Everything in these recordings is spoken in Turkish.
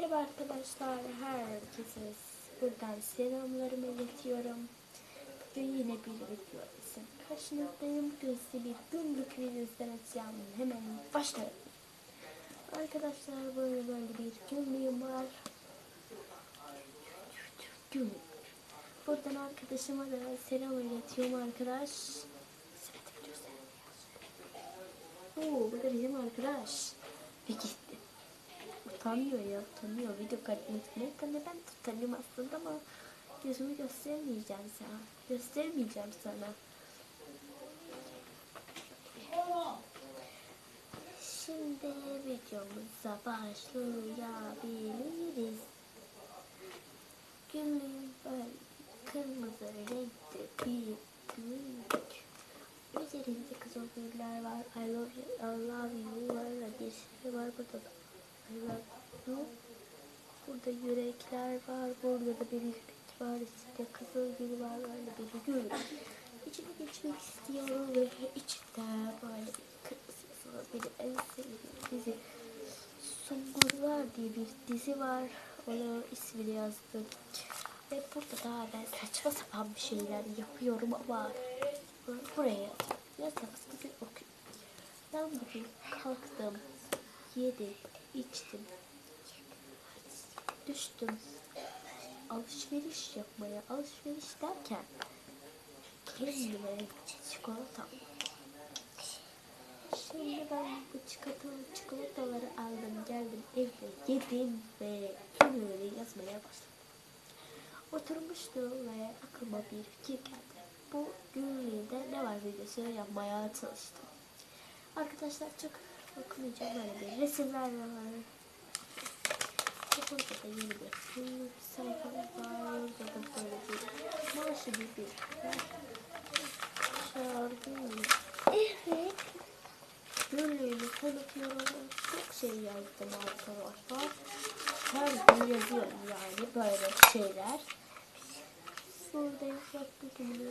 Merhaba arkadaşlar, herkese buradan selamlarımı iletiyorum. Bugün yine bir video için karşınızdayım. Gözde bir günlük video izlemeyeceğim. Hemen başlayalım. Arkadaşlar böyle böyle bir günlüğüm var. Günlük. Buradan arkadaşıma da selam iletiyorum arkadaş. Oo, bu da bizim arkadaş. Gitti. Utanmıyor ya, utanmıyor. Video kaydetmekten de ben utanıyorum aslında ama gözümü göstermeyeceğim sana. Göstermeyeceğim sana. Şimdi videomuza başlayabiliriz. Günlüğün böyle kırmızı renkte bir günlük. Üzerinde kızıl güller var. I love you, I love you var. Bir şey var burada da. Burada yürekler var. Burada da bir yürek var. İçinde kızıl gül var. Böyle bir gül. İçine geçmek istiyorum ve içinde böyle bir kırmızı yazılı bir en sevdiğim dizi. Sungurlar diye bir dizi var. Onun ismini yazdım. Ve burada da ben saçma sapan bir şeyler yapıyorum ama buraya. Yazsanız güzel okuyun. Ben bugün kalktım, yedim, içtim, düştüm. Alışveriş yapmaya, alışveriş derken kendime çikolata. Şimdi ben bu çikolatalı çikolataları aldım, geldim evde yedim ve günleri yazmaya başladım. Oturmuştum ve aklıma bir fikir geldi. Bu günlüğünde ne var videosu yapmaya çalıştım. Arkadaşlar çok okumayacağım böyle bir resimler var. Burada da yeni bir günlük sayfamız var. Burada da böyle bir maaşı bir bir şarkı. Evet. Günlüğümü tanıtıyorum. Çok şey yazdım arkadaşlar. Her gün yazıyorum yani böyle şeyler. Burada yaprak dökümünü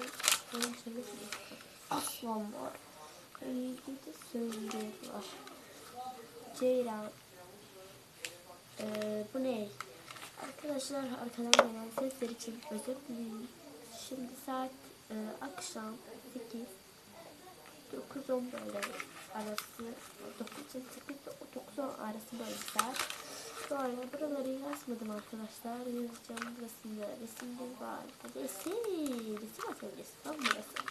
aslan var. Bir de söndür var. Ceylan. Ee, bu ne? Arkadaşlar arkadan gelen sesler için özür dilerim. Şimdi saat e, akşam 8 9-10 böyle arası 9 9 arası böyle saat. Böyle buraları yazmadım arkadaşlar. Yazacağım burasında resimde var. Resim. Resim atölyesi lan burası.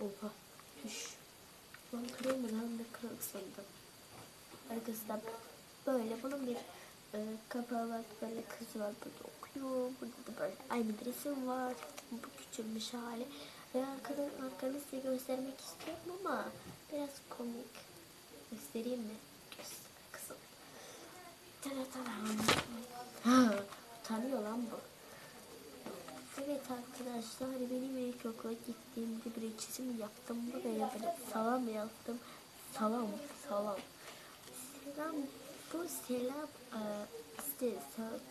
Oha. Düş. Lan kırılma lan ne sandım. Arkasında böyle bunun bir e, kapağı var. Böyle kız var burada okuyor. Burada da böyle aynı bir resim var. Bu küçülmüş hali. Ve arkadan arkanı size göstermek istiyorum ama biraz komik. Göstereyim mi? Göster kızım. Ha, utanıyor lan bu. Evet arkadaşlar benim ilkokula gittiğimde bir çizim yaptım. Buraya böyle salam yaptım. Salam, salam. Selam, bu selam e, işte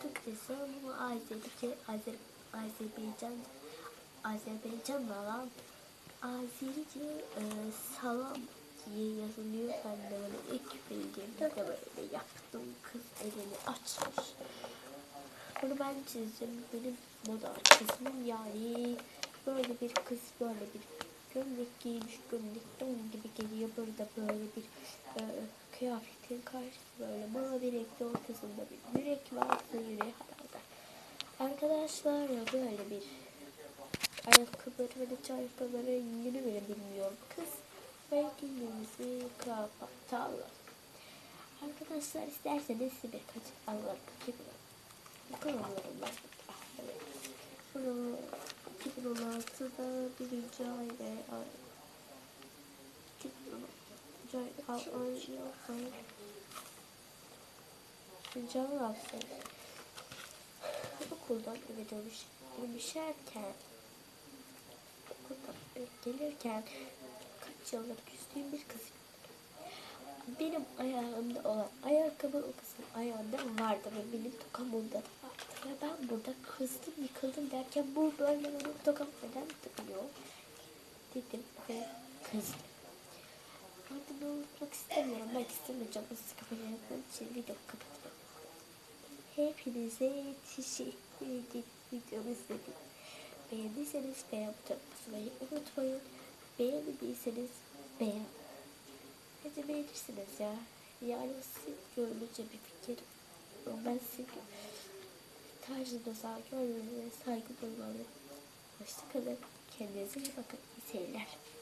Türkçesi ama Azerbaycan, Azer, Azerbaycan, Azerbaycan'da lan Azerice e, salam diye yazılıyor. Ben de böyle ilk bildiğimde de böyle yaptım. Kız elini açmış. Bunu ben çizdim. Benim moda çizimim yani böyle bir kız böyle bir gömlek giymiş gömlek Burada böyle bir e, kıyafetin karşısı böyle mavi renkli ortasında bir yürek varsa yüreği herhalde. Arkadaşlar böyle bir ayakkabıları ve de ayakkabıları rengini bile bilmiyorum. Kız ve giyimimizi kapatalım. Arkadaşlar isterseniz size birkaç anlar bakayım. Bu kanallarım var. Evet. Bunu 2016'da birinci ay Can Rafsın okuldan eve dönüş, dönüşerken okuldan gelirken kaç yıllık küstüğüm bir kız benim ayağımda olan ayakkabı o kızın ayağında vardı ve benim tokam onda da vardı. Ve ben burada kızdım yıkıldım derken bu böyle benim tokam neden tıkıyor dedim ve kızdım. Ardından unutmak istemiyorum. Ben istemeyeceğim. Nasıl kapatacağım için video kapatıyorum. Hepinize teşekkür ederim videomu izlediğiniz. Beğendiyseniz beğen butonuna basmayı unutmayın. Beğenmediyseniz beğen. Bence beğenirsiniz ya. Yani sizin gönlünce bir fikir. Ben sizin tarzınıza, gönlünüze saygı duymalı. Hoşçakalın. Kendinize iyi bakın. İyi seyirler.